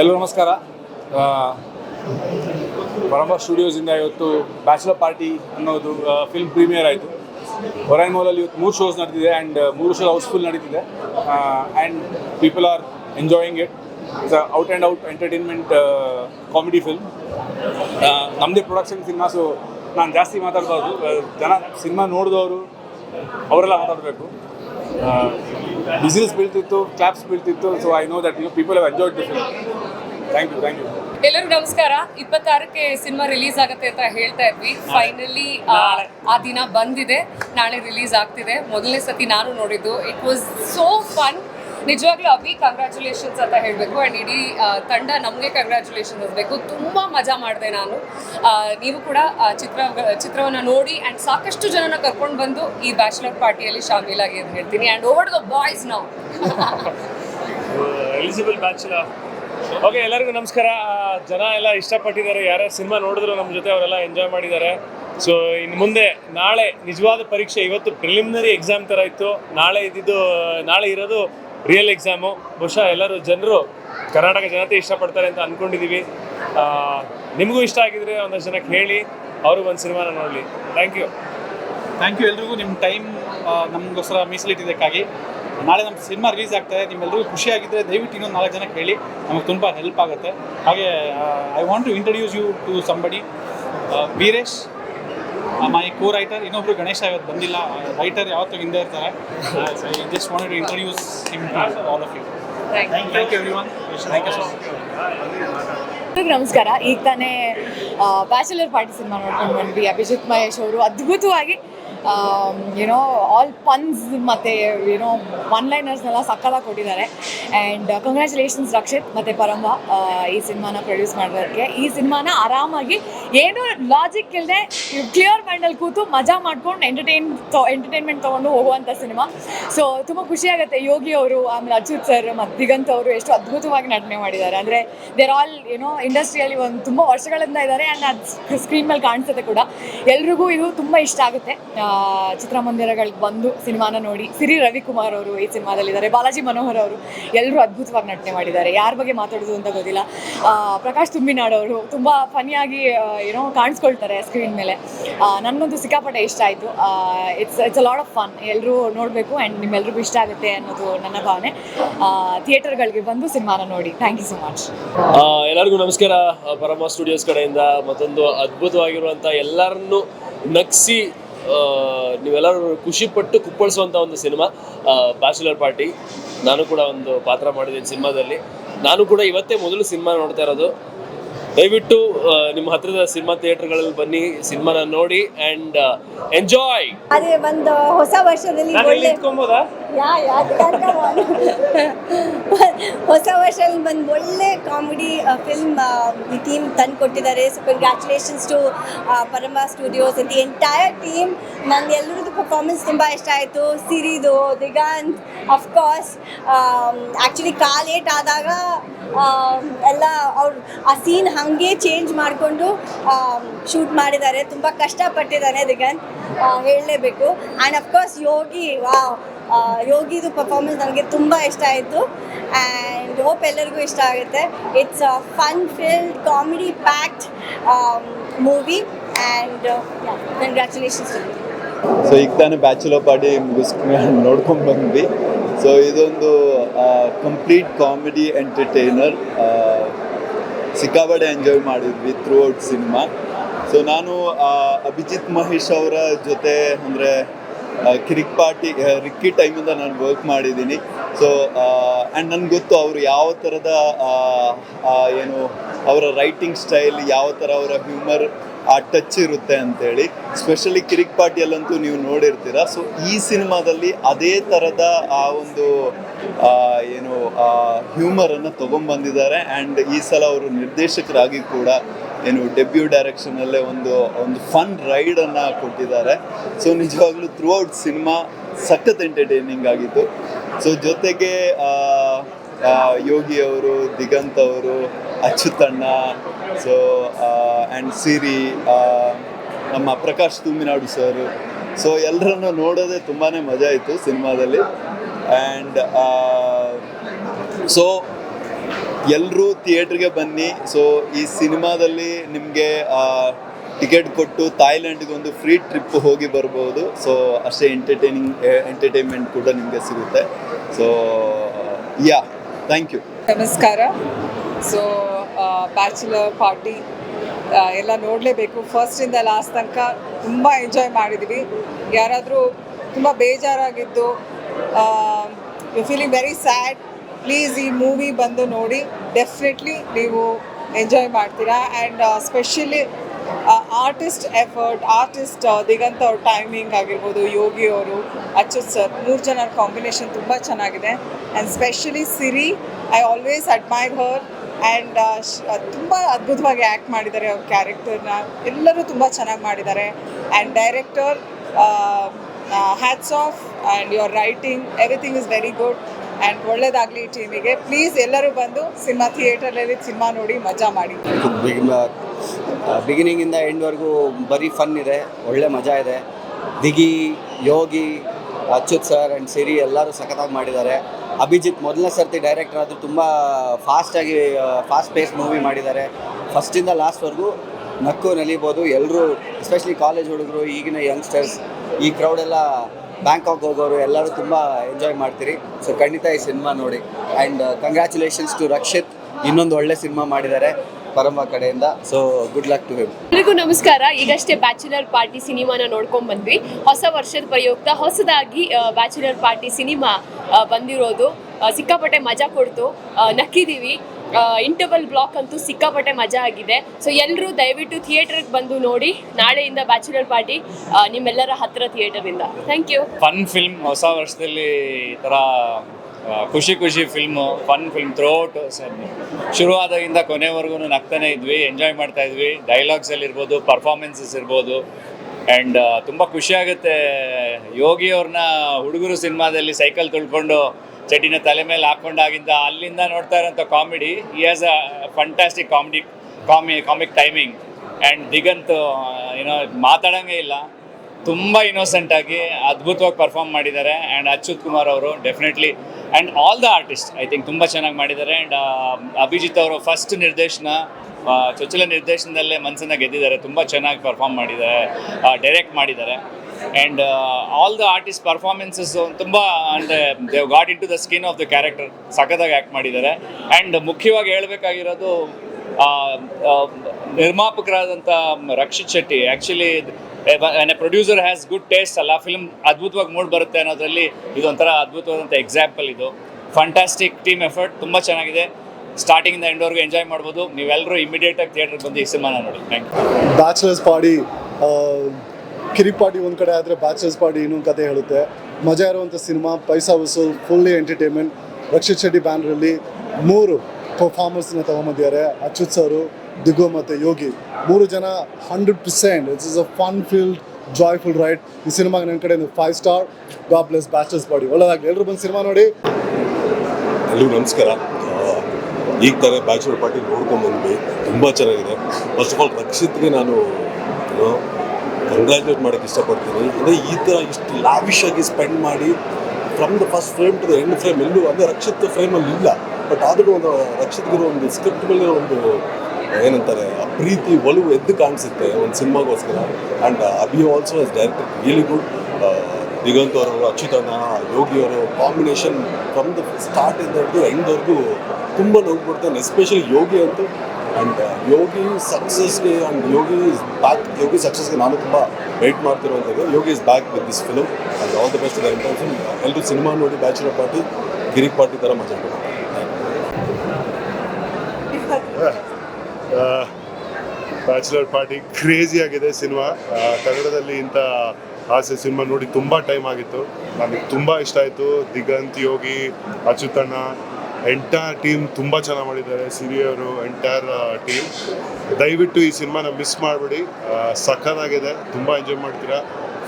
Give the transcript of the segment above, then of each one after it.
ಎಲ್ಲರೂ ನಮಸ್ಕಾರ. ಆ, ಪರಂಬ ಸ್ಟುಡಿಯೋಸಿಂದ ಇವತ್ತು ಬ್ಯಾಚುಲರ್ ಪಾರ್ಟಿ ಅನ್ನೋದು ಫಿಲ್ಮ್ ಪ್ರೀಮಿಯರ್ ಆಯಿತು. ಒರೈನ್ ಮಾಲಲ್ಲಿ ಇವತ್ತು ಮೂರು ಶೋಸ್ ನಡೆದಿದೆ ಆ್ಯಂಡ್ ಮೂರು ಶೋ ಹೌಸ್ಫುಲ್ ನಡೀತಿದೆ and people are enjoying it it's out and out entertainment comedy film ನಮ್ಮದೇ ಪ್ರೊಡಕ್ಷನ್ ಸಿನಿಮಾ ಸೊ ನಾನು ಜಾಸ್ತಿ ಮಾತಾಡ್ಬಾರ್ದು. ಜನ ಸಿನಿಮಾ ನೋಡಿದವರು ಅವರೆಲ್ಲ ಮಾತಾಡಬೇಕು. ಬಿಸಿನೆಸ್ ಬೀಳ್ತಿತ್ತು claps ಬೀಳ್ತಿತ್ತು so I know that you people have enjoyed the film thank you thank you. ಎಲ್ಲರೂ ನಮಸ್ಕಾರ. ಇಪ್ಪತ್ತಾರಕ್ಕೆ ಸಿನಿಮಾ ರಿಲೀಸ್ ಆಗುತ್ತೆ ಅಂತ ಹೇಳ್ತಾ ಇದ್ವಿ. ಫೈನಲಿ ಆ ದಿನ ಬಂದಿದೆ. ನಾಳೆ ರಿಲೀಸ್ ಆಗ್ತಿದೆ. ಮೊದಲನೇ ಸತಿ ನಾನು ನೋಡಿದ್ದು. ಇಟ್ ವಾಸ್ ಸೋ ಫನ್ ನಿಜವಾಗ್ಲೂ ಅಭಿ ಕಂಗ್ರ್ಯಾಚುಲೇಷನ್ಸ್ ಅಂತ ಹೇಳಬೇಕು. ಆ್ಯಂಡ್ ಇಡೀ ತಂಡ ನಮಗೆ ಕಂಗ್ರ್ಯಾಚುಲೇಷನ್ಸ್ ಇರಬೇಕು ತುಂಬ ಮಜಾ ಮಾಡಿದೆ ನಾನು. ನೀವು ಕೂಡ ಚಿತ್ರ ಚಿತ್ರವನ್ನು ನೋಡಿ ಆ್ಯಂಡ್ ಸಾಕಷ್ಟು ಜನನ ಕರ್ಕೊಂಡು ಬಂದು ಈ ಬ್ಯಾಚುಲರ್ ಪಾರ್ಟಿಯಲ್ಲಿ ಶಾಮೀಲಾಗಿ ಅಂತ ಹೇಳ್ತೀನಿ. ಆ್ಯಂಡ್ ಓವರ್ ದ ಬಾಯ್ಸ್ ನಾವು ಎಲಿಜಿಬಲ್ ಬ್ಯಾಚುಲರ್ ಓಕೆ ಎಲ್ಲರಿಗೂ ನಮಸ್ಕಾರ. ಜನ ಎಲ್ಲ ಇಷ್ಟಪಟ್ಟಿದ್ದಾರೆ. ಯಾರ್ಯಾರು ಸಿನಿಮಾ ನೋಡಿದ್ರು ನಮ್ಮ ಜೊತೆ ಅವರೆಲ್ಲ ಎಂಜಾಯ್ ಮಾಡಿದ್ದಾರೆ. ಸೊ ಇನ್ನು ಮುಂದೆ ನಾಳೆ ನಿಜವಾದ ಪರೀಕ್ಷೆ. ಇವತ್ತು ಪ್ರಿಲಿಮಿನರಿ ಎಕ್ಸಾಮ್ ಥರ ಇತ್ತು. ನಾಳೆ ಇದ್ದಿದ್ದು, ನಾಳೆ ಇರೋದು ರಿಯಲ್ ಎಕ್ಸಾಮು ಬಹುಶಃ ಎಲ್ಲರೂ ಜನರು ಕರ್ನಾಟಕ ಜನತೆ ಇಷ್ಟಪಡ್ತಾರೆ ಅಂತ ಅಂದ್ಕೊಂಡಿದ್ದೀವಿ ನಿಮಗೂ ಇಷ್ಟ ಆಗಿದ್ರೆ ಒಂದಷ್ಟು ಜನಕ್ಕೆ ಹೇಳಿ ಅವರು ಒಂದು ಸಿನಿಮಾನ ನೋಡಲಿ. ಥ್ಯಾಂಕ್ ಯು ಥ್ಯಾಂಕ್ ಯು ಎಲ್ರಿಗೂ. ನಿಮ್ಮ ಟೈಮ್ ನಮಗೋಸ್ಕರ ಮೀಸಲಿಟ್ಟಿದ್ದಕ್ಕಾಗಿ. ನಾಳೆ ನಮ್ಮ ಸಿನಿಮಾ ರಿಲೀಸ್ ಆಗ್ತದೆ ನಿಮ್ಮೆಲ್ಲರಿಗೂ ಖುಷಿಯಾಗಿದ್ದರೆ ದಯವಿಟ್ಟು ಇನ್ನೊಂದು ನಾಲ್ಕು ಜನಕ್ಕೆ ಹೇಳಿ ನಮಗೆ ತುಂಬ ಹೆಲ್ಪ್ ಆಗುತ್ತೆ. ಹಾಗೆ I want to introduce you to somebody Veeresh my co writer ಇನ್ನೊಬ್ರು ಗಣೇಶ ಇವತ್ತು ಬಂದಿಲ್ಲ ರೈಟರ್ ಯಾವತ್ತೂ ಹಿಂದೆ ಇರ್ತಾರೆ. Just want to introduce him to all of you thank you thank you everyone thank you so much ನಮಸ್ಕಾರ. ಈಗ ತಾನೇ ಬ್ಯಾಚುಲರ್ ಪಾರ್ಟಿ ಸಿನಿಮಾ ನೋಡ್ಕೊಂಡು ಬಂದ್ವಿ. ಅಭಿಜಿತ್ ಮಹೇಶ್ ಅವರು ಅದ್ಭುತವಾಗಿ ಯುನೋ ಆಲ್ ಪನ್ಸ್ ಮತ್ತು ಯುನೋ ಒನ್ ಲೈನರ್ಸ್ನೆಲ್ಲ ಸಕ್ಕತ್ತಾಗಿ ಕೊಟ್ಟಿದ್ದಾರೆ. ಆ್ಯಂಡ್ ಕಂಗ್ರ್ಯಾಚುಲೇಷನ್ಸ್ ರಕ್ಷಿತ್ ಮತ್ತು ಪರಂಬ ಈ ಸಿನಿಮಾನ ಪ್ರೊಡ್ಯೂಸ್ ಮಾಡೋದಕ್ಕೆ ಈ ಸಿನಿಮಾನ ಆರಾಮಾಗಿ ಏನೂ ಲಾಜಿಕ್ ಇಲ್ಲದೆ ಕ್ಲಿಯರ್ ಮೈಂಡಲ್ಲಿ ಕೂತು ಮಜಾ ಮಾಡ್ಕೊಂಡು ಎಂಟರ್ಟೈನ್ ಎಂಟರ್ಟೈನ್ಮೆಂಟ್ ತೊಗೊಂಡು ಹೋಗುವಂಥ ಸಿನಿಮಾ. ಸೊ ತುಂಬ ಖುಷಿಯಾಗುತ್ತೆ ಯೋಗಿ ಅವರು ಆಮೇಲೆ ಅಚ್ಯುತ್ ಸರ್ ಮತ್ತು ದಿಗಂತ್ ಅವರು ಎಷ್ಟು ಅದ್ಭುತವಾಗಿ ನಟನೆ ಮಾಡಿದ್ದಾರೆ. ಅಂದರೆ ದೇರ್ ಆಲ್ ಏನೋ ಇಂಡಸ್ಟ್ರಿಯಲ್ಲಿ ಒಂದು ತುಂಬ ವರ್ಷಗಳಿಂದ ಇದ್ದಾರೆ. ಆ್ಯಂಡ್ ಅದು ಸ್ಕ್ರೀನ್ ಮೇಲೆ ಕಾಣಿಸುತ್ತೆ ಕೂಡ. ಎಲ್ರಿಗೂ ಇದು ತುಂಬ ಇಷ್ಟ ಆಗುತ್ತೆ. ಆ, ಚಿತ್ರಮಂದಿರಗಳಿಗೆ ಬಂದು ಸಿನಿಮಾನ ನೋಡಿ ಸಿರಿ ರವಿಕುಮಾರ್ ಅವರು ಈ ಸಿನಿಮಾದಲ್ಲಿದ್ದಾರೆ, ಬಾಲಾಜಿ ಮನೋಹರ್ ಅವರು ಎಲ್ಲರೂ ಅದ್ಭುತವಾಗಿ ನಟನೆ ಮಾಡಿದ್ದಾರೆ. ಯಾರ ಬಗ್ಗೆ ಮಾತಾಡೋದು ಅಂತ ಗೊತ್ತಿಲ್ಲ. ಪ್ರಕಾಶ್ ತುಂಬಿನಾಡ್ ಅವರು ತುಂಬ ಫನಿಯಾಗಿ ಏನೋ ಕಾಣಿಸ್ಕೊಳ್ತಾರೆ ಸ್ಕ್ರೀನ್ ಮೇಲೆ. ನನಗಂತೂ ಸಿಕ್ಕಾಪಟ್ಟೆ ಇಷ್ಟ ಆಯಿತು. It's it's a lot of fun ಎಲ್ಲರೂ ನೋಡಬೇಕು ಆ್ಯಂಡ್ ನಿಮ್ಮೆಲ್ಲರಿಗೂ ಇಷ್ಟ ಆಗುತ್ತೆ ಅನ್ನೋದು ನನ್ನ ಭಾವನೆ. ಥಿಯೇಟರ್ಗಳಿಗೆ ಬಂದು ಸಿನಿಮಾನ ನೋಡಿ. ಥ್ಯಾಂಕ್ ಯು ಸೊ ಮಚ್ ಎಲ್ಲರಿಗೂ ನಮಸ್ಕಾರ. ಪರಮ ಸ್ಟುಡಿಯೋಸ್ ಕಡೆಯಿಂದ ಮತ್ತೊಂದು ಅದ್ಭುತವಾಗಿರುವಂಥ ಎಲ್ಲರನ್ನು ನಗಿಸಿ ನೀವೆಲ್ಲರೂ ಖುಷಿಪಟ್ಟು ಕುಪ್ಪಳಿಸುವಂಥ ಒಂದು ಸಿನಿಮಾ ಬ್ಯಾಚುಲರ್ ಪಾರ್ಟಿ. ನಾನು ಕೂಡ ಒಂದು ಪಾತ್ರ ಮಾಡಿದ್ದೀನಿ ಸಿನಿಮಾದಲ್ಲಿ. ನಾನು ಕೂಡ ಇವತ್ತೇ ಮೊದಲು ಸಿನಿಮಾ ನೋಡ್ತಾ ಇರೋದು. ದಯವಿಟ್ಟು ನಿಮ್ಮ ಹತ್ತಿರದ ಸಿನಿಮಾ ಥಿಯೇಟರ್ಗಳಲ್ಲಿ ಬನ್ನಿ ಸಿನಿಮಾನ ನೋಡಿ ಅಂಡ್ ಎಂಜಾಯ್ ಅದೇ ಒಂದು ಹೊಸ ವರ್ಷದಲ್ಲಿ ಒಳ್ಳೆ ಯಾ ಯಾ ಹೊಸ ವರ್ಷದಲ್ಲಿ ಬಂದು ಒಳ್ಳೆ ಕಾಮಿಡಿ ಫಿಲ್ಮ್ ಈ ಟೀಮ್ ತಂದು ಕೊಟ್ಟಿದ್ದಾರೆ. So congratulations to Paramvah studios the entire team ನನ್ನ ಎಲ್ಲರದ್ದು ಪರ್ಫಾರ್ಮೆನ್ಸ್ ತುಂಬ ಇಷ್ಟ ಆಯಿತು. ಸಿರಿದು ದಿಗಂತ್ ಅಫ್ಕೋರ್ಸ್ ಆ್ಯಕ್ಚುಲಿ ಕಾ ಲೇಟ್ ಆದಾಗ ಎಲ್ಲ ಅವ್ರು ಆ ಸೀನ್ ಹಾಗೆ ಚೇಂಜ್ ಮಾಡಿಕೊಂಡು ಶೂಟ್ ಮಾಡಿದ್ದಾರೆ. ತುಂಬ ಕಷ್ಟಪಟ್ಟಿದ್ದಾನೆ ದಿಗನ್ ಹೇಳಲೇಬೇಕು. ಆ್ಯಂಡ್ ಅಫ್ಕೋರ್ಸ್ ಯೋಗಿ ವಾ ಯೋಗಿದು ಪರ್ಫಾರ್ಮೆನ್ಸ್ ನನಗೆ ತುಂಬ ಇಷ್ಟ ಆಯಿತು. ಆ್ಯಂಡ್ ಹೋಪ್ ಎಲ್ಲರಿಗೂ ಇಷ್ಟ ಆಗುತ್ತೆ. It's a fun filled comedy packed movie and congratulations so ಈಗ ತಾನೇ ಬ್ಯಾಚುಲರ್ ಪಾರ್ಟಿ ಮುಗಿಸ್ಕೊಂಡು ನೋಡ್ಕೊಂಡು ಬಂದ್ವಿ. ಸೊ ಇದೊಂದು ಕಂಪ್ಲೀಟ್ ಕಾಮಿಡಿ ಎಂಟರ್ಟೈನರ್ ಸಿಕ್ಕಾಬಡೆ ಎಂಜಾಯ್ ಮಾಡಿದ್ವಿ ಥ್ರೂ ಔಟ್ ಸಿನಿಮಾ ಸೊ ನಾನು ಅಭಿಜಿತ್ ಮಹೇಶ್ ಅವರ ಜೊತೆ, ಅಂದರೆ ಕಿರಿಕ್ ಪಾರ್ಟಿ ರಿಕ್ಕಿ ಟೈಮಿಂದ ನಾನು ವರ್ಕ್ ಮಾಡಿದ್ದೀನಿ. ಸೊ ಆ್ಯಂಡ್ ನನಗೆ ಗೊತ್ತು ಅವರು ಯಾವ ಥರದ ಏನು, ಅವರ ರೈಟಿಂಗ್ ಸ್ಟೈಲ್ ಯಾವ ಥರ ಅವರ ಹ್ಯೂಮರ್ ಆ ಟಚ್ ಇರುತ್ತೆ ಅಂತೇಳಿ. ಸ್ಪೆಷಲಿ ಕಿರಿಕ್ ಪಾರ್ಟಿಯಲ್ಲಂತೂ ನೀವು ನೋಡಿರ್ತೀರ. ಸೊ ಈ ಸಿನಿಮಾದಲ್ಲಿ ಅದೇ ಥರದ ಆ ಒಂದು ಏನು ಹ್ಯೂಮರನ್ನು ತೊಗೊಂಬಂದಿದ್ದಾರೆ ಆ್ಯಂಡ್ ಈ ಸಲ ಅವರು ನಿರ್ದೇಶಕರಾಗಿ ಕೂಡ, ಏನು ಡೆಬ್ಯೂ ಡೈರೆಕ್ಷನಲ್ಲೇ ಒಂದು ಒಂದು ಫನ್ ರೈಡನ್ನು ಕೊಟ್ಟಿದ್ದಾರೆ. ಸೊ ನಿಜವಾಗ್ಲೂ ಥ್ರೂ ಔಟ್ ಸಿನಿಮಾ ಸಖತ್ ಎಂಟರ್ಟೈನಿಂಗ್ ಆಗಿತ್ತು. ಸೊ ಜೊತೆಗೆ ಯೋಗಿ ಅವರು, ದಿಗಂತ್ ಅವರು ಅಚ್ಯುತಣ್ಣ ಸೊ ಆ್ಯಂಡ್ ಸಿರಿ ನಮ್ಮ ಪ್ರಕಾಶ್ ತುಮ್ಮಿನಾಡು ಸರ್ ಸೊ ಎಲ್ಲರನ್ನು ನೋಡೋದೇ ತುಂಬಾ ಮಜಾ ಆಯಿತು ಸಿನಿಮಾದಲ್ಲಿ. ಆ್ಯಂಡ್ ಸೊ ಎಲ್ಲರೂ ಥಿಯೇಟ್ರಿಗೆ ಬನ್ನಿ. ಸೊ ಈ ಸಿನಿಮಾದಲ್ಲಿ ನಿಮಗೆ ಟಿಕೆಟ್ ಕೊಟ್ಟು ಥಾಯ್ಲೆಂಡ್ಗೆ ಒಂದು ಫ್ರೀ ಟ್ರಿಪ್ ಹೋಗಿ ಬರ್ಬೋದು. ಸೊ ಅಷ್ಟೇ ಎಂಟರ್ಟೈನಿಂಗ್ ಎಂಟರ್ಟೈನ್ಮೆಂಟ್ ಕೂಡ ನಿಮಗೆ ಸಿಗುತ್ತೆ. ಸೊ ಯಾ ಥ್ಯಾಂಕ್ ಯು ನಮಸ್ಕಾರ. ಸೊ ಬ್ಯಾಚುಲರ್ ಪಾರ್ಟಿ ಎಲ್ಲ ನೋಡಲೇಬೇಕು. ಫಸ್ಟಿಂದ ಲಾಸ್ಟ್ ತನಕ ತುಂಬ ಎಂಜಾಯ್ ಮಾಡಿದ್ವಿ. ಯಾರಾದರೂ ತುಂಬ ಬೇಜಾರಾಗಿದ್ದು you feeling very sad please ಈ ಮೂವಿ ಬಂದು ನೋಡಿ. ಡೆಫಿನೆಟ್ಲಿ ನೀವು ಎಂಜಾಯ್ ಮಾಡ್ತೀರಾ. And specially artist effort artist Diganth ಅವ್ರ ಟೈಮಿಂಗ್ ಆಗಿರ್ಬೋದು, ಯೋಗಿ ಅವರು, ಅಚ್ಯುತ್ ಸರ್ ಮೂರು ಜನರ ಕಾಂಬಿನೇಷನ್ ತುಂಬ ಚೆನ್ನಾಗಿದೆ. And specially Siri I always admire her and ತುಂಬ ಅದ್ಭುತವಾಗಿ ಆ್ಯಕ್ಟ್ ಮಾಡಿದ್ದಾರೆ ಅವ್ರ ಕ್ಯಾರೆಕ್ಟರ್ನ ಎಲ್ಲರೂ ತುಂಬ ಚೆನ್ನಾಗಿ ಮಾಡಿದ್ದಾರೆ. And director hats off and your writing everything is very good and ಒಳ್ಳೇದಾಗಲಿ ಟೀಮಿಗೆ ಪ್ಲೀಸ್ ಎಲ್ಲರೂ ಬಂದು ಸಿನಿಮಾ ಥಿಯೇಟರಲ್ಲಿ ಸಿನಿಮಾ ನೋಡಿ ಮಜಾ ಮಾಡಿ. ಬಿಗಿನಿಂಗಿಂದ ಎಂಡ್ವರೆಗೂ ಬರೀ ಫನ್ ಇದೆ, ಒಳ್ಳೆ ಮಜಾ ಇದೆ. ದಿಗಿ, ಯೋಗಿ, ಅಚ್ಯುತ್ ಸರ್ ಆ್ಯಂಡ್ ಸಿರಿ ಎಲ್ಲರೂ ಸಖತ್ತಾಗಿ ಮಾಡಿದ್ದಾರೆ. ಅಭಿಜಿತ್ ಮೊದಲನೇ ಸರ್ತಿ ಡೈರೆಕ್ಟರ್ ಆದರೂ ತುಂಬ ಫಾಸ್ಟಾಗಿ ಫಾಸ್ಟ್ ಪೇಸ್ ಮೂವಿ ಮಾಡಿದ್ದಾರೆ. ಫಸ್ಟಿಂದ ಲಾಸ್ಟ್ವರೆಗೂ ನಕ್ಕು ನಲಿಬೋದು. ಎಲ್ಲರೂ ಎಸ್ಪೆಷಲಿ ಕಾಲೇಜ್ ಹುಡುಗರು, ಈಗಿನ ಯಂಗ್ಸ್ಟರ್ಸ್ ಈ ಕ್ರೌಡೆಲ್ಲ ಬ್ಯಾಂಕಾಕ್ ಹೋಗೋರು, ಎಲ್ಲರೂ ತುಂಬ ಎಂಜಾಯ್ ಮಾಡ್ತೀರಿ. ಸೊ ಖಂಡಿತ ಈ ಸಿನಿಮಾ ನೋಡಿ. And congratulations to Rakshit. ಇನ್ನೊಂದು ಒಳ್ಳೆ ಸಿನಿಮಾ ಮಾಡಿದ್ದಾರೆ. ಪರಮ ಕಡೆಯಿಂದ. So good luck to him ಎಲ್ರಿಗೂ ನಮಸ್ಕಾರ. ಈಗಷ್ಟೇ ಬ್ಯಾಚುಲರ್ ಪಾರ್ಟಿ ಸಿನಿಮಾನ ನೋಡ್ಕೊಂಡ್ ಬಂದ್ವಿ. ಹೊಸ ವರ್ಷದ ಪ್ರಯುಕ್ತ ಹೊಸದಾಗಿ ಬ್ಯಾಚುಲರ್ ಪಾರ್ಟಿ ಸಿನಿಮಾ ಬಂದಿರೋದು. ಆ, ಸಿಕ್ಕಾಪಟ್ಟೆ ಮಜಾ ಕೊಡ್ತು. ಆ, ನಕ್ಕಿದೀವಿ. ಇಂಟರ್ವಲ್ ಬ್ಲಾಕ್ ಅಂತೂ ಸಿಕ್ಕಾಪಟ್ಟೆ ಮಜಾ ಆಗಿದೆ. ಸೊ ಎಲ್ಲರೂ ದಯವಿಟ್ಟು ಥಿಯೇಟರ್ಗೆ ಬಂದು ನೋಡಿ ನಾಳೆಯಿಂದ ಬ್ಯಾಚುಲರ್ ಪಾರ್ಟಿ ನಿಮ್ಮೆಲ್ಲರ ಹತ್ರ ಥಿಯೇಟರಿಂದ ಥ್ಯಾಂಕ್ ಯು ಫನ್ ಫಿಲ್ಮ್ ಹೊಸ ವರ್ಷದಲ್ಲಿ ಈ ಥರ ಖುಷಿ ಖುಷಿ ಫಿಲ್ಮು ಫನ್ ಫಿಲ್ಮ್ ಥ್ರೋಟ್ ಶುರುವಾದಾಗಿಂದ ಕೊನೆವರೆಗೂ ನಗ್ತಾನೆ ಇದ್ವಿ ಎಂಜಾಯ್ ಮಾಡ್ತಾ ಇದ್ವಿ. ಡೈಲಾಗ್ಸಲ್ಲಿ ಇರ್ಬೋದು ಪರ್ಫಾರ್ಮೆನ್ಸಸ್ ಇರ್ಬೋದು. ಆ್ಯಂಡ್ ತುಂಬ ಖುಷಿ ಆಗುತ್ತೆ. ಯೋಗಿ ಅವ್ರನ್ನ ಹುಡುಗರು ಸಿನಿಮಾದಲ್ಲಿ ಸೈಕಲ್ ತುಳ್ಕೊಂಡು ಚಟಿನ ತಲೆ ಮೇಲೆ ಹಾಕೊಂಡಾಗಿಂದ ಅಲ್ಲಿಂದ ನೋಡ್ತಾ ಇರೋಂಥ ಕಾಮಿಡಿ ಈ ಆಸ್ ಅ ಫಂಟಾಸ್ಟಿಕ್ ಕಾಮಿಡಿ ಕಾಮಿ ಕಾಮಿಕ್ ಟೈಮಿಂಗ್ ಆ್ಯಂಡ್ ದಿಗಂತ್ ಏನೋ ಮಾತಾಡೋಂಗೇ ಇಲ್ಲ. ತುಂಬ ಇನ್ನೋಸೆಂಟಾಗಿ ಅದ್ಭುತವಾಗಿ ಪರ್ಫಾರ್ಮ್ ಮಾಡಿದ್ದಾರೆ. ಆ್ಯಂಡ್ ಅಚ್ಯುತ್ ಕುಮಾರ್ ಅವರು definitely and all the artist I think ತುಂಬ ಚೆನ್ನಾಗಿ ಮಾಡಿದ್ದಾರೆ. ಆ್ಯಂಡ್ ಅಭಿಜಿತ್ ಅವರು ಫಸ್ಟ್ ನಿರ್ದೇಶನ ಚೊಚ್ಚಲ ನಿರ್ದೇಶನದಲ್ಲೇ ಮನಸ್ಸನ್ನು ಗೆದ್ದಿದ್ದಾರೆ. ತುಂಬ ಚೆನ್ನಾಗಿ ಪರ್ಫಾರ್ಮ್ ಮಾಡಿದ್ದಾರೆ ಡೈರೆಕ್ಟ್ ಮಾಡಿದ್ದಾರೆ. And all the artist performances ತುಂಬ, ಅಂದರೆ they've got into the skin of the character ಸಖತ್ತಾಗಿ ಆ್ಯಕ್ಟ್ ಮಾಡಿದ್ದಾರೆ. ಆ್ಯಂಡ್ ಮುಖ್ಯವಾಗಿ ಹೇಳಬೇಕಾಗಿರೋದು ನಿರ್ಮಾಪಕರಾದಂಥ Rakshit Shetty actually producer has good taste ಅಲ್ಲ ಫಿಲ್ಮ್ ಅದ್ಭುತವಾಗಿ ಮೂಡ್ ಬರುತ್ತೆ ಅನ್ನೋದರಲ್ಲಿ ಇದೊಂಥರ ಅದ್ಭುತವಾದಂಥ ಎಕ್ಸಾಂಪಲ್ ಇದು. ಫಂಟಾಸ್ಟಿಕ್ ಟೀಮ್ ಎಫರ್ಟ್ ತುಂಬ ಚೆನ್ನಾಗಿದೆ. ಸ್ಟಾರ್ಟಿಂಗಿಂದ ಎಂಡ್ವರೆಗೂ ಎಂಜಾಯ್ ಮಾಡ್ಬೋದು. ನೀವೆಲ್ಲರೂ ಇಮಿಡಿಯೇಟಾಗಿ ಥಿಯೇಟ್ರಿಗೆ ಬಂದು ಈ ಸಿನಿಮಾನ ನೋಡಿ. ಥ್ಯಾಂಕ್ ಯು ಬ್ಯಾಚುಲರ್ಸ್ ಪಾಡಿ ಕಿರಿ ಪಾಡಿ ಒಂದು ಕಡೆ ಆದರೆ ಬ್ಯಾಚುಲರ್ಸ್ ಪಾಡಿ ಇನ್ನೊಂದು ಕತೆ ಹೇಳುತ್ತೆ. ಮಜಾ ಇರುವಂಥ ಸಿನಿಮಾ, ಪೈಸಾ ವಸೂಲ್ ಫುಲ್ಲಿ ಎಂಟರ್ಟೈನ್ಮೆಂಟ್ ರಕ್ಷಿತ್ ಶೆಟ್ಟಿ ಬ್ಯಾನರಲ್ಲಿ ಮೂರು ಪರ್ಫಾರ್ಮರ್ಸ್ನ ತಗೊಂಬಂದಿದ್ದಾರೆ. ಅಚ್ಯುತ್ ಸರು ದಿಗು ಮತ್ತು ಯೋಗಿ. ಮೂರು ಜನ hundred percent it's is a fun filled joyful right ಈ ಸಿನಿಮಾಗೆ ನನ್ನ ಕಡೆ five star god plus bachelors party ಒಳ್ಳೆದಾಗಲಿ. ಎಲ್ಲರೂ ಬಂದು ಸಿನಿಮಾ ನೋಡಿ. ಎಲ್ಲರಿಗೂ ನಮಸ್ಕಾರ. ಈಗ ತಾನೇ ಬ್ಯಾಚುಲರ್ ಪಾರ್ಟಿ ನೋಡ್ಕೊಂಡು ಬಂದ್ವಿ. ತುಂಬ ಚೆನ್ನಾಗಿದೆ. ಫಸ್ಟ್ ಆಫ್ ಆಲ್ ರಕ್ಷಿತ್ಗೆ ನಾನು ಕಂಗ್ರ್ಯಾಚುಲೇಟ್ ಮಾಡೋಕ್ಕೆ ಇಷ್ಟಪಡ್ತೀನಿ. ಅಂದರೆ ಈ ಥರ ಇಷ್ಟು ಲಾವಿಶ್ ಆಗಿ ಸ್ಪೆಂಡ್ ಮಾಡಿ from the first frame to the end frame ಎಲ್ಲೂ, ಅಂದರೆ ರಕ್ಷಿತ್ ಫ್ರೇಮಲ್ಲಿ ಇಲ್ಲ. ಬಟ್ ಆದರೂ ಒಂದು ರಕ್ಷಿತ್ಗಿರೋ ಒಂದು ಸ್ಕ್ರಿಪ್ಟ್ ಮೇಲೆ ಒಂದು ಏನಂತಾರೆ ಆ ಪ್ರೀತಿ ಒಲವು ಎದ್ದು ಕಾಣಿಸುತ್ತೆ ಒಂದು ಸಿನಿಮಾಗೋಸ್ಕರ. And Abhi also as director really good Diganth ಅವರು ಅಚ್ಯುತನ ಯೋಗಿ ಅವರು ಕಾಂಬಿನೇಷನ್ ಫ್ರಮ್ ದ ಸ್ಟಾರ್ಟಿಂದ ಹಿಡಿದು ಎಂಡ್ವರೆಗೂ ತುಂಬ ನೋವು ಕೊಡ್ತಾನೆ ಎಸ್ಪೆಷಲಿ ಯೋಗಿ ಅಂತೂ. And Yogi ಸಕ್ಸಸ್ಗೆ and Yogi is back Yogi ಸಕ್ಸಸ್ಗೆ ನಾನು ತುಂಬ wait ಮಾಡ್ತಿರುವಂಥದ್ದು. Yogi is back with this film and all the best film ಎಲ್ಲರೂ ಸಿನಿಮಾ ನೋಡಿ ಬ್ಯಾಚುಲರ್ ಪಾರ್ಟಿ ಗಿರಿಕ್ ಪಾರ್ಟಿ ಥರ ಮಜಾ ಮಾಡಿ ಬ್ಯಾಚುಲರ್ ಪಾರ್ಟಿ ಕ್ರೇಜಿ ಆಗಿದೆ ಸಿನಿಮಾ ಕನ್ನಡದಲ್ಲಿ ಇಂಥ ಆಸೆ ಸಿನಿಮಾ ನೋಡಿ ತುಂಬ ಟೈಮ್ ಆಗಿತ್ತು. ನನಗೆ ತುಂಬ ಇಷ್ಟ ಆಯಿತು. ದಿಗಂತ್, ಯೋಗಿ, ಅಚ್ಯುತಣ್ಣ ಎಂಟೈರ್ ಟೀಮ್ ತುಂಬ ಚೆನ್ನಾಗಿ ಮಾಡಿದ್ದಾರೆ. ಸಿರಿಯವರು ಎಂಟೈರ್ ಟೀಮ್ ದಯವಿಟ್ಟು ಈ ಸಿನಿಮಾನ ಮಿಸ್ ಮಾಡಬೇಡಿ. ಸಖತ್ತಾಗಿದೆ. ತುಂಬ ಎಂಜಾಯ್ ಮಾಡ್ತೀರಾ?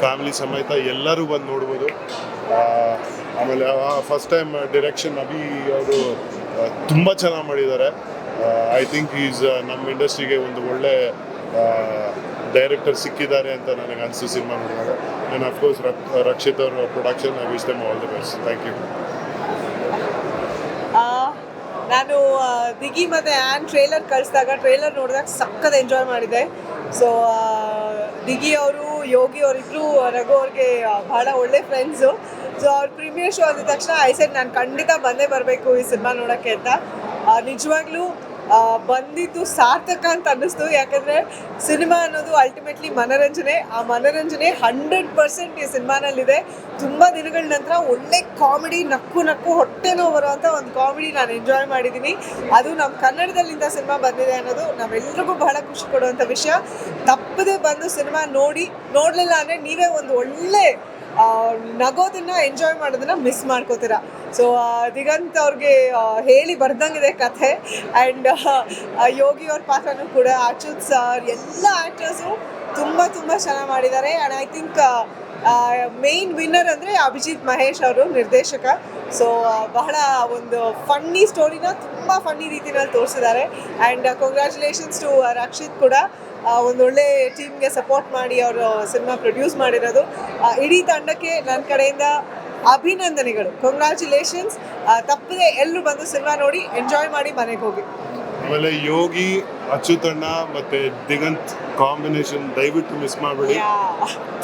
ಫ್ಯಾಮಿಲಿ ಸಮೇತ ಎಲ್ಲರೂ ಬಂದು ನೋಡ್ಬೋದು. ಆಮೇಲೆ ಫಸ್ಟ್ ಟೈಮ್ ಡಿರೆಕ್ಷನ್ ಅಭಿ ಅವರು ತುಂಬ ಚೆನ್ನಾಗಿ ಮಾಡಿದ್ದಾರೆ. ಐ ಥಿಂಕ್ ಈಸ್ ನಮ್ಮ ಇಂಡಸ್ಟ್ರಿಗೆ ಒಂದು ಒಳ್ಳೆ ಡೈರೆಕ್ಟರ್ ಸಿಕ್ಕಿದ್ದಾರೆ ಅಂತ ನನಗೆ ಅನಿಸ್ತು ಸಿನಿಮಾ ನೋಡಿದಾಗ. ಆ್ಯಂಡ್ ಅಫ್ಕೋರ್ಸ್ ರಕ್ಷಿತ್ ಅವರ production I wish them all the best thank you ನಾನು ದಿಗಿ ಮತ್ತು ಆ್ಯನ್ ಟ್ರೇಲರ್ ಕಳಿಸಿದಾಗ, ಟ್ರೇಲರ್ ನೋಡಿದಾಗ ಸಕ್ಕದ ಎಂಜಾಯ್ ಮಾಡಿದೆ ಸೊ ದಿಗಿ ಅವರು, ಯೋಗಿ ಅವರಿಬ್ಬರು ರಘು ಅವ್ರಿಗೆ ಬಹಳ ಒಳ್ಳೆ ಫ್ರೆಂಡ್ಸು ಸೊ ಅವ್ರ ಪ್ರೀಮಿಯರ್ ಶೋ ಅಂದ ತಕ್ಷಣ ಐ ಸೆಡ್ ನಾನು ಖಂಡಿತ ಬಂದೇ ಬರಬೇಕು ಈ ಸಿನಿಮಾ ನೋಡೋಕ್ಕೆ ಅಂತ. ನಿಜವಾಗ್ಲೂ ಬಂದಿದ್ದು ಸಾರ್ಥಕ ಅಂತ ಅನ್ನಿಸ್ತು. ಯಾಕಂದರೆ ಸಿನಿಮಾ ಅನ್ನೋದು ಅಲ್ಟಿಮೇಟ್ಲಿ ಮನೋರಂಜನೆ. ಆ ಮನೋರಂಜನೆ ಹಂಡ್ರೆಡ್ ಪರ್ಸೆಂಟ್ ಈ ಸಿನಿಮಾನಲ್ಲಿದೆ. ತುಂಬ ದಿನಗಳ ನಂತರ ಒಳ್ಳೆ ಕಾಮಿಡಿ ನಕ್ಕು ನಕ್ಕು ಹೊಟ್ಟೆ ನೋವು ಬರುವಂಥ ಒಂದು ಕಾಮಿಡಿ ನಾನು ಎಂಜಾಯ್ ಮಾಡಿದ್ದೀನಿ. ಅದು ನಮ್ಮ ಕನ್ನಡದಲ್ಲಿಂದ ಸಿನಿಮಾ ಬಂದಿದೆ ಅನ್ನೋದು ನಾವೆಲ್ಲರಿಗೂ ಬಹಳ ಖುಷಿ ಕೊಡುವಂಥ ವಿಷಯ. ತಪ್ಪದೆ ಬಂದು ಸಿನಿಮಾ ನೋಡಿ, ನೋಡಲಿಲ್ಲ ಅಂದರೆ ನೀವೇ ಒಂದು ಒಳ್ಳೆ ನಗೋದನ್ನ ಎಂಜಾಯ್ ಮಾಡೋದನ್ನ ಮಿಸ್ ಮಾಡ್ಕೋತೀರ? ಸೊ ದಿಗಂತ್ ಅವ್ರಿಗೆ ಹೇಳಿ ಬರ್ದಂಗಿದೆ ಕಥೆ. ಆ್ಯಂಡ್ ಯೋಗಿ ಅವ್ರ ಪಾತ್ರನೂ ಕೂಡ ಅಚ್ಯುತ್ ಸರ್ ಎಲ್ಲ ಆ್ಯಕ್ಟರ್ಸು ತುಂಬ ತುಂಬ ಚೆನ್ನಾಗಿ ಮಾಡಿದ್ದಾರೆ. And I think main winner ಅಂದರೆ ಅಭಿಜಿತ್ ಮಹೇಶ್ ಅವರು, ನಿರ್ದೇಶಕ. ಸೊ ಬಹಳ ಒಂದು ಫನ್ನಿ ಸ್ಟೋರಿನ ತುಂಬ ಫನ್ನಿ ರೀತಿನಲ್ಲಿ ತೋರಿಸಿದ್ದಾರೆ. ಆ್ಯಂಡ್ ಕಂಗ್ರ್ಯಾಚುಲೇಷನ್ಸ್ ಟು ರಕ್ಷಿತ್ ಕೂಡ. ಒಂದು ಒಂದೊಳ್ಳೆ ಟೀಮ್ಗೆ ಸಪೋರ್ಟ್ ಮಾಡಿ ಅವರು ಸಿನಿಮಾ ಪ್ರೊಡ್ಯೂಸ್ ಮಾಡಿರೋದು. ಇಡೀ ತಂಡಕ್ಕೆ ನನ್ನ ಕಡೆಯಿಂದ ಅಭಿನಂದನೆಗಳು. ಕಂಗ್ರ್ಯಾಚುಲೇಷನ್ಸ್ ತಪ್ಪದೆ ಎಲ್ಲರೂ ಬಂದು ಸಿನಿಮಾ ನೋಡಿ ಎಂಜಾಯ್ ಮಾಡಿ ಮನೆಗೆ ಹೋಗಿ. ಆಮೇಲೆ ಯೋಗಿ ಅಚ್ಯುತಣ್ಣ ಮತ್ತೆ ದಿಗಂತ್ ಕಾಂಬಿನೇಷನ್ ದಯವಿಟ್ಟು ಮಿಸ್ ಮಾಡಬೇಡಿ.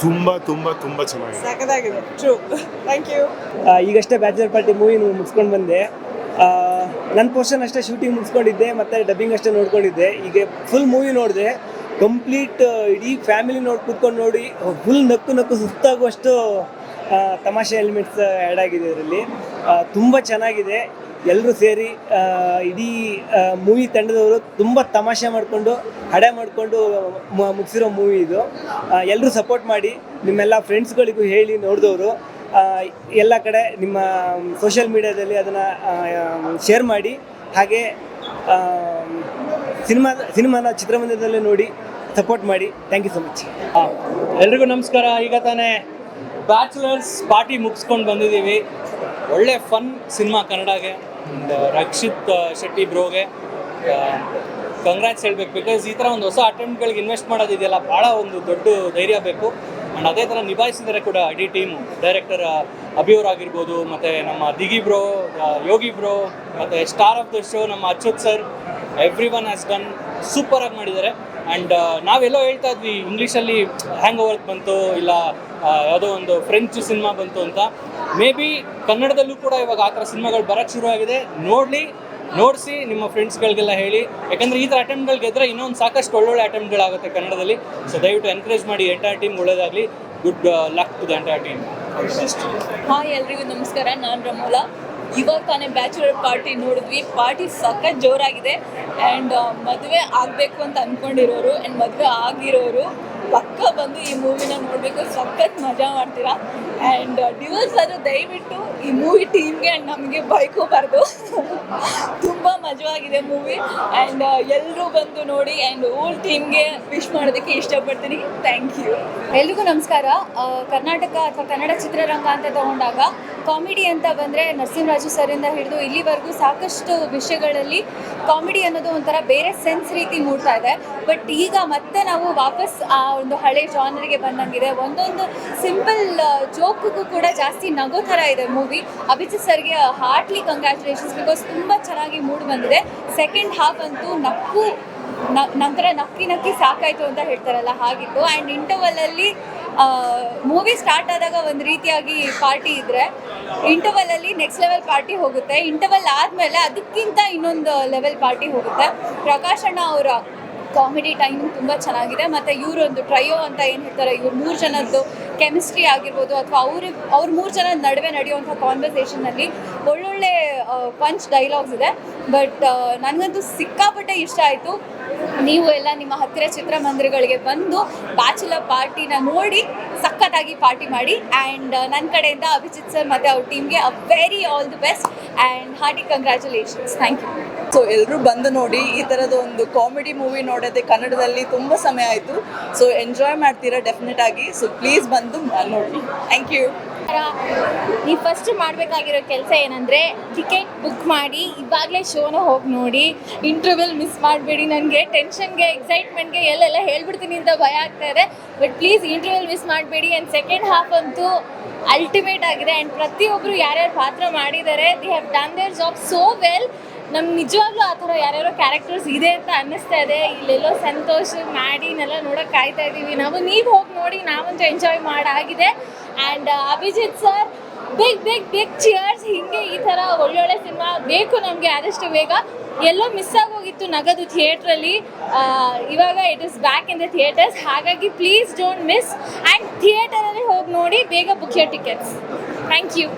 ತುಂಬಾ ತುಂಬಾ ತುಂಬಾ ಚೆನ್ನಾಗಿದೆ. ಸಖತ್ತಾಗಿದೆ. ಟ್ರೂ ಥ್ಯಾಂಕ್ ಯು ಈಗಷ್ಟೇ ಬ್ಯಾಚುಲರ್ ಪಾರ್ಟಿ ಮೂವಿ ಮುಗಿಸ್ಕೊಂಡು ಬಂದೆ. ನನ್ನ ಪೋರ್ಷನ್ ಅಷ್ಟೇ ಶೂಟಿಂಗ್ ಮುಗಿಸ್ಕೊಂಡಿದ್ದೆ ಮತ್ತೆ ಡಬ್ಬಿಂಗ್ ಅಷ್ಟೇ ನೋಡ್ಕೊಂಡಿದ್ದೆ. ಈಗ ಫುಲ್ ಮೂವಿ ನೋಡಿದೆ. ಕಂಪ್ಲೀಟ್ ಇಡೀ ಫ್ಯಾಮಿಲಿ ನೋಡಿ ಕೂತ್ಕೊಂಡು ನೋಡಿ ಫುಲ್ ನಕ್ಕು ನಕ್ಕು ಸುತ್ತಾಗುವಷ್ಟು ತಮಾಷೆ ಎಲಿಮೆಂಟ್ಸ್ ಆ್ಯಡ್ ಆಗಿದೆ ಇದರಲ್ಲಿ. ತುಂಬ ಚೆನ್ನಾಗಿದೆ. ಎಲ್ಲರೂ ಸೇರಿ ಇಡೀ ಮೂವಿ ತಂಡದವರು ತುಂಬ ತಮಾಷೆ ಮಾಡಿಕೊಂಡು, ಹಡೆ ಮಾಡಿಕೊಂಡು ಮುಗಿಸಿರೋ ಮೂವಿ ಇದು. ಎಲ್ಲರೂ ಸಪೋರ್ಟ್ ಮಾಡಿ, ನಿಮ್ಮೆಲ್ಲ ಫ್ರೆಂಡ್ಸ್ಗಳಿಗೂ ಹೇಳಿ ನೋಡಿದವರು. ಎಲ್ಲ ಕಡೆ ನಿಮ್ಮ ಸೋಷಿಯಲ್ ಮೀಡಿಯಾದಲ್ಲಿ ಅದನ್ನು ಶೇರ್ ಮಾಡಿ, ಹಾಗೆ ಸಿನಿಮಾ, ಸಿನಿಮಾನ ಚಿತ್ರಮಂದಿರದಲ್ಲೇ ನೋಡಿ ಸಪೋರ್ಟ್ ಮಾಡಿ. ಥ್ಯಾಂಕ್ ಯು ಸೊ ಮಚ್ ಎಲ್ರಿಗೂ ನಮಸ್ಕಾರ. ಈಗ ತಾನೇ ಬ್ಯಾಚುಲರ್ಸ್ ಪಾರ್ಟಿ ಮುಗಿಸ್ಕೊಂಡು ಬಂದಿದ್ದೀವಿ. ಒಳ್ಳೆ ಫನ್ ಸಿನಿಮಾ ಕನ್ನಡಗೆ. ರಕ್ಷಿತ್ ಶೆಟ್ಟಿ ಬ್ರೋಗೆ. ಕಂಗ್ರಾಟ್ಸ್ ಹೇಳ್ಬೇಕು ಬಿಕಾಸ್ ಈ ಥರ ಒಂದು ಹೊಸ ಅಟೆಂಪ್ಟ್ಗಳಿಗೆ ಇನ್ವೆಸ್ಟ್ ಮಾಡೋದಿದೆಯಲ್ಲ ಭಾಳ ಒಂದು ದೊಡ್ಡ ಧೈರ್ಯ ಬೇಕು. ಆ್ಯಂಡ್ ಅದೇ ಥರ ನಿಭಾಯಿಸಿದರೆ ಕೂಡ ಇಡೀ ಟೀಮು ಡೈರೆಕ್ಟರ್ ಅಭಿಯವರಾಗಿರ್ಬೋದು ಮತ್ತು ನಮ್ಮ ದಿಗಿ ಬ್ರೋ ಯೋಗಿ ಬ್ರೋ, ಮತ್ತು ಸ್ಟಾರ್ ಆಫ್ ದ ಶೋ ನಮ್ಮ Achyuth sir everyone has done ಸೂಪರಾಗಿ ಮಾಡಿದ್ದಾರೆ. ಆ್ಯಂಡ್ ನಾವೆಲ್ಲೋ ಹೇಳ್ತಾ ಇದ್ವಿ ಇಂಗ್ಲೀಷಲ್ಲಿ ಹ್ಯಾಂಗ್ ಓವರ್ ಬಂತು, ಇಲ್ಲ ಯಾವುದೋ ಒಂದು ಫ್ರೆಂಚ್ ಸಿನಿಮಾ ಬಂತು ಅಂತ. ಮೇ ಬಿ ಕನ್ನಡದಲ್ಲೂ ಕೂಡ ಇವಾಗ ಆ ಥರ ಸಿನಿಮಾಗಳು ಬರೋಕ್ಕೆ ಶುರುವಾಗಿದೆ ನೋಡಲಿ, ನೋಡಿಸಿ, ನಿಮ್ಮ ಫ್ರೆಂಡ್ಸ್ಗಳಿಗೆಲ್ಲ ಹೇಳಿ. ಯಾಕಂದರೆ ಈ ಥರ ಅಟೆಂಪ್ಟ್ಗಳು ಗೆದ್ರೆ ಇನ್ನೊಂದು ಸಾಕಷ್ಟು ಒಳ್ಳೊಳ್ಳೆ ಅಟೆಂಪ್ಟ್ಗಳಾಗುತ್ತೆ ಕನ್ನಡದಲ್ಲಿ. ಸೊ ದಯವಿಟ್ಟು ಎನ್ಕರೇಜ್ ಮಾಡಿ ಎಂಟೈರ್ ಟೀಮ್ ಒಳ್ಳೇದಾಗಲಿ. Good luck to the entire team hi ಎಲ್ರಿಗೂ ನಮಸ್ಕಾರ, ನಾನು ರಮೋಲಾ. ಇವಾಗ ಬ್ಯಾಚುಲರ್ ಪಾರ್ಟಿ ನೋಡಿದ್ವಿ. ಪಾರ್ಟಿ ಸಖತ್ ಜೋರಾಗಿದೆ. ಆ್ಯಂಡ್ ಮದುವೆ ಆಗಬೇಕು ಅಂತ ಅಂದ್ಕೊಂಡಿರೋರು ಆ್ಯಂಡ್ ಮದುವೆ ಆಗಿರೋರು ಪಕ್ಕ ಬಂದು ಈ ಮೂವಿನ ನೋಡಬೇಕು. ಸಖತ್ ಮಜಾ ಮಾಡ್ತೀರಾ? ಆ್ಯಂಡ್ ಡಿವೋರ್ಸ್ ಅದು ದಯವಿಟ್ಟು ಈ ಮೂವಿ ಟೀಮ್ಗೆ ಆ್ಯಂಡ್ ನಮಗೆ ಬೈಕೋಬಾರ್ದು. ತುಂಬ ಮಜವಾಗಿದೆ ಮೂವಿ ಆ್ಯಂಡ್ ಎಲ್ಲರೂ ಬಂದು ನೋಡಿ ಆ್ಯಂಡ್ ಓಲ್ ಟೀಮ್ಗೆ ವಿಶ್ ಮಾಡೋದಕ್ಕೆ ಇಷ್ಟಪಡ್ತೀನಿ. ಥ್ಯಾಂಕ್ ಯು ಎಲ್ರಿಗೂ ನಮಸ್ಕಾರ. ಕರ್ನಾಟಕ ಅಥವಾ ಕನ್ನಡ ಚಿತ್ರರಂಗ ಅಂತ ತಗೊಂಡಾಗ ಕಾಮಿಡಿ ಅಂತ ಬಂದರೆ ನರಸಿಂಹರಾಜು ಸರಿಂದ ಹಿಡಿದು ಇಲ್ಲಿವರೆಗೂ ಸಾಕಷ್ಟು ವಿಷಯಗಳಲ್ಲಿ ಕಾಮಿಡಿ ಅನ್ನೋದು ಒಂಥರ ಬೇರೆ ಸೆನ್ಸ್ ರೀತಿ ಮೂಡ್ತಾ ಇದೆ. ಬಟ್ ಈಗ ಮತ್ತೆ ನಾವು ವಾಪಸ್ ಆ ಒಂದು ಹಳೆ ಜಾನರಿಗೆ ಬಂದಂಗಿದೆ. ಒಂದೊಂದು ಸಿಂಪಲ್ ಜೋಕ್ಗೂ ಕೂಡ ಜಾಸ್ತಿ ನಗೋ ಥರ ಇದೆ ಮೂವಿ ಅಭಿಜಿತ್ ಸರ್ಗೆ ಹಾರ್ಟ್ಲಿ ಕಂಗ್ರ್ಯಾಚುಲೇಷನ್ಸ್ ಬಿಕಾಸ್ ತುಂಬ ಚೆನ್ನಾಗಿ ಮೂಡ್ ಬಂದಿದೆ. ಸೆಕೆಂಡ್ ಹಾಫ್ ಅಂತೂ ನಕ್ಕು ನಂತರ ನಕ್ಕಿ ನಕ್ಕಿ ಸಾಕಾಯಿತು ಅಂತ ಹೇಳ್ತಾರಲ್ಲ ಹಾಗಿತ್ತು. ಆ್ಯಂಡ್ ಇಂಟರ್ವಲಲ್ಲಿ ಮೂವಿ ಸ್ಟಾರ್ಟ್ ಆದಾಗ ಒಂದು ರೀತಿಯಾಗಿ ಪಾರ್ಟಿ ಇದ್ದರೆ ಇಂಟರ್ವಲಲ್ಲಿ ನೆಕ್ಸ್ಟ್ ಲೆವೆಲ್ ಪಾರ್ಟಿ ಹೋಗುತ್ತೆ. ಇಂಟರ್ವಲ್ ಆದಮೇಲೆ ಅದಕ್ಕಿಂತ ಇನ್ನೊಂದು ಲೆವೆಲ್ ಪಾರ್ಟಿ ಹೋಗುತ್ತೆ. ಪ್ರಕಾಶ್ ಅಣ್ಣ ಅವರ ಕಾಮಿಡಿ ಟೈಮಿಂಗ್ ತುಂಬ ಚೆನ್ನಾಗಿದೆ. ಮತ್ತು ಇವರೊಂದು ಟ್ರಯೋ ಅಂತ ಏನು ಹೇಳ್ತಾರೆ, ಇವ್ರು ಮೂರು ಜನದ್ದು ಕೆಮಿಸ್ಟ್ರಿ ಆಗಿರ್ಬೋದು ಅಥವಾ ಅವ್ರ ಅವ್ರ ಮೂರು ಜನ ನಡುವೆ ನಡೆಯುವಂಥ ಕಾನ್ವರ್ಸೇಷನಲ್ಲಿ ಒಳ್ಳೊಳ್ಳೆ ಪಂಚ್ ಡೈಲಾಗ್ಸ್ ಇದೆ. ಬಟ್ ನನಗಂತೂ ಸಿಕ್ಕಾಪಟ್ಟೆ ಇಷ್ಟ ಆಯಿತು. ನೀವು ಎಲ್ಲ ನಿಮ್ಮ ಹತ್ತಿರ ಚಿತ್ರಮಂದಿರಗಳಿಗೆ ಬಂದು ಬ್ಯಾಚುಲರ್ ಪಾರ್ಟಿನ ನೋಡಿ ಸಖತ್ತಾಗಿ ಪಾರ್ಟಿ ಮಾಡಿ. ಆ್ಯಂಡ್ ನನ್ನ ಕಡೆಯಿಂದ ಅಭಿಜಿತ್ ಸರ್ ಮತ್ತು ಅವ್ರ ಟೀಮ್ಗೆ a very all the best and hearty congratulations thank you so ಎಲ್ಲರೂ ಬಂದು ನೋಡಿ ಈ ಥರದ ಒಂದು ಕಾಮಿಡಿ ಮೂವಿ ನೋಡೋದೇ ಕನ್ನಡದಲ್ಲಿ ತುಂಬ ಸಮಯ ಆಯಿತು. ಸೊ ಎಂಜಾಯ್ ಮಾಡ್ತೀರಾ ಡೆಫಿನೆಟ್ ಆಗಿ. ಸೊ ಪ್ಲೀಸ್ ಬಂದು ನೋಡಿ. ಥ್ಯಾಂಕ್ ಯು ನೀವು ಫಸ್ಟ್ ಮಾಡಬೇಕಾಗಿರೋ ಕೆಲಸ ಏನಂದರೆ ಟಿಕೆಟ್ ಬುಕ್ ಮಾಡಿ, ಇವಾಗಲೇ ಶೋನ ಹೋಗಿ ನೋಡಿ ಇಂಟರ್ವ್ಯೂಲ್ ಮಿಸ್ ಮಾಡಬೇಡಿ, ನನಗೆ ಟೆನ್ಷನ್ಗೆ ಎಕ್ಸೈಟ್ಮೆಂಟ್ಗೆ ಎಲ್ಲೆಲ್ಲ ಹೇಳ್ಬಿಡ್ತೀನಿ ಅಂತ ಭಯ ಆಗ್ತಾ ಇದೆ. ಬಟ್ ಪ್ಲೀಸ್ ಇಂಟರ್ವ್ಯೂಲ್ ಮಿಸ್ ಮಾಡಬೇಡಿ ಆ್ಯಂಡ್ ಸೆಕೆಂಡ್ ಹಾಫ್ ಅಂತೂ ಅಲ್ಟಿಮೇಟ್ ಆಗಿದೆ. ಆ್ಯಂಡ್ ಪ್ರತಿಯೊಬ್ಬರು ಯಾರ್ಯಾರು ಪಾತ್ರ ಮಾಡಿದ್ದಾರೆ they have done their job so well ನಮ್ಗೆ ನಿಜವಾಗ್ಲೂ ಆ ಥರ ಯಾರ್ಯಾರೋ ಕ್ಯಾರೆಕ್ಟರ್ಸ್ ಇದೆ ಅಂತ ಅನ್ನಿಸ್ತಾ ಇದೆ. ಇಲ್ಲೆಲ್ಲೋ ಸಂತೋಷ ಮಾಡಿನೆಲ್ಲ ನೋಡೋಕೆ ಕಾಯ್ತಾ ಇದ್ದೀವಿ ನಾವು, ನೀವು ಹೋಗಿ ನೋಡಿ ನಾವಂತೂ enjoy ಮಾಡಾಗಿದೆ. And Abhijith sir big big big cheers ಹಿಂಗೆ ಈ ಥರ ಒಳ್ಳೊಳ್ಳೆ ಸಿನಿಮಾ ಬೇಕು ನಮಗೆ ಆದಷ್ಟು ಬೇಗ. ಎಲ್ಲೋ ಮಿಸ್ ಆಗೋಗಿತ್ತು ನಗದು ಥಿಯೇಟ್ರಲ್ಲಿ. ಇವಾಗ it is back in the theatres ಹಾಗಾಗಿ ಪ್ಲೀಸ್ ಡೋಂಟ್ ಮಿಸ್ ಆ್ಯಂಡ್ ಥಿಯೇಟರಲ್ಲಿ ಹೋಗಿ ನೋಡಿ, ಬೇಗ book your tickets thank you